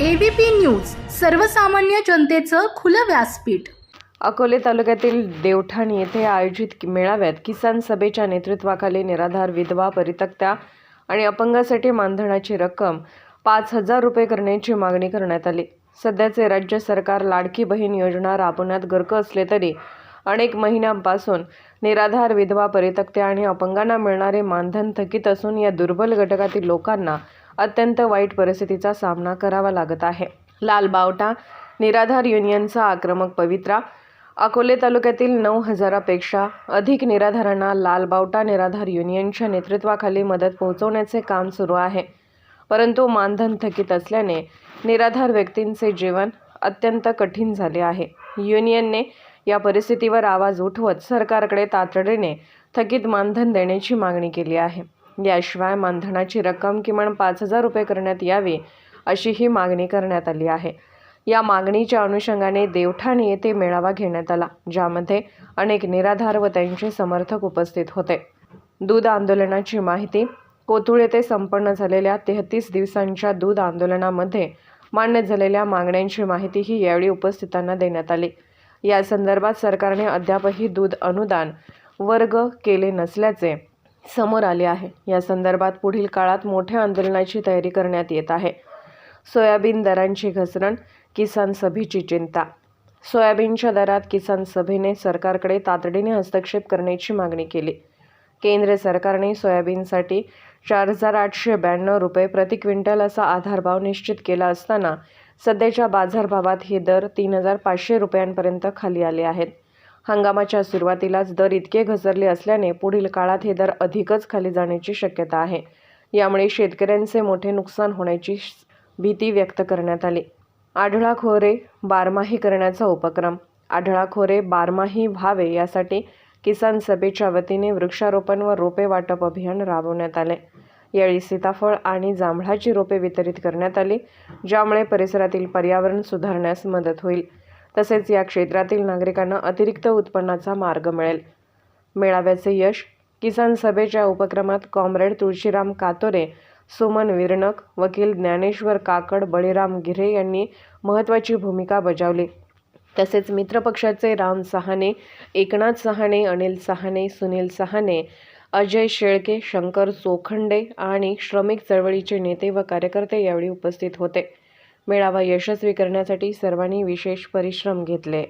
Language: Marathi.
एबीपी न्यूज सर्वसामान्य जनतेचं खुलं व्यासपीठ. अकोले तालुक्यातील देवठाण येथे आयोजित मेळाव्यात किसान सभेच्या नेतृत्वाखाली निराधार विधवा परितक्त्या आणि अपंगासाठी मानधनाची रक्कम पाच हजार रुपये करण्याची मागणी करण्यात आली. सध्याचे राज्य सरकार लाडकी बहीण योजना राबवण्यात गर्क असले तरी अनेक महिन्यांपासून निराधार विधवा परितक्त्या आणि अपंगांना मिळणारे मानधन थकीत असून या दुर्बल घटकातील लोकांना अत्यंत वाईट परिस्थितीचा सामना करावा लागत आहे. लालबावटा निराधार युनियनचा आक्रमक पवित्रा अकोले तालुक्यातील नऊ हजारापेक्षा अधिक निराधारांना लालबावटा निराधार युनियनच्या नेतृत्वाखाली मदत पोहोचवण्याचे काम सुरू आहे. परंतु मानधन थकीत असल्याने निराधार व्यक्तींचे जीवन अत्यंत कठीण झाले आहे. युनियनने या परिस्थितीवर आवाज उठवत सरकारकडे तातडीने थकीत मानधन देण्याची मागणी केली आहे. याशिवाय मानधनाची रक्कम किमान पाच हजार रुपये करण्यात यावी अशी ही मागणी करण्यात आली आहे. या मागणीच्या अनुषंगाने देवठाण येथे मेळावा घेण्यात आला ज्यामध्ये अनेक निराधार व त्यांचे समर्थक उपस्थित होते. दूध आंदोलनाची माहिती कोथुळ येथे संपन्न झालेल्या तेहतीस दिवसांच्या दूध आंदोलनामध्ये मान्य झालेल्या मागण्यांची माहितीही यावेळी उपस्थितांना देण्यात आली. या संदर्भात सरकारने अद्यापही दूध अनुदान वर्ग केले नसल्याचे समोर आले आहे. या संदर्भात पुढील काळात मोठ्या आंदोलनाची तयारी करण्यात येत आहे. सोयाबीन दरांची घसरण किसान सभेची चिंता. सोयाबीनच्या दरात किसान सभेने सरकारकडे तातडीने हस्तक्षेप करण्याची मागणी केली. केंद्र सरकारने सोयाबीनसाठी चार हजार आठशे ब्याण्णव रुपये प्रति क्विंटल असा आधारभाव निश्चित केला असताना सध्याच्या बाजारभावात हे दर तीन हजार पाचशे रुपयांपर्यंत खाली आले आहेत. हंगामाच्या सुरुवातीलाच दर इतके घसरले असल्याने पुढील काळात हे दर अधिकच खाली जाण्याची शक्यता आहे. यामुळे शेतकऱ्यांचे मोठे नुकसान होण्याची भीती व्यक्त करण्यात आली. आढळा खोरे बारमाही करण्याचा उपक्रम. आढळा खोरे बारमाही व्हावे यासाठी किसान सभेच्या वतीने वृक्षारोपण व रोपे वाटप अभियान राबवण्यात आले. यावेळी सीताफळ आणि जांभळाची रोपे वितरित करण्यात आली ज्यामुळे परिसरातील पर्यावरण सुधारण्यास मदत होईल. तसेच या क्षेत्रातील नागरिकांना अतिरिक्त उत्पन्नाचा मार्ग मिळेल. मेळाव्याचे यश किसान सभेच्या उपक्रमात कॉम्रेड तुळशीराम कातोरे सुमन विरणक वकील ज्ञानेश्वर काकड बळीराम गिरे यांनी महत्त्वाची भूमिका बजावली. तसेच मित्रपक्षाचे राम सहाने एकनाथ सहाने अनिल सहाने सुनील सहाने अजय शेळके शंकर चोखंडे आणि श्रमिक चळवळीचे नेते व कार्यकर्ते यावेळी उपस्थित होते. मेळावा यशस्वी करण्यासाठी सर्वांनी विशेष परिश्रम घेतले.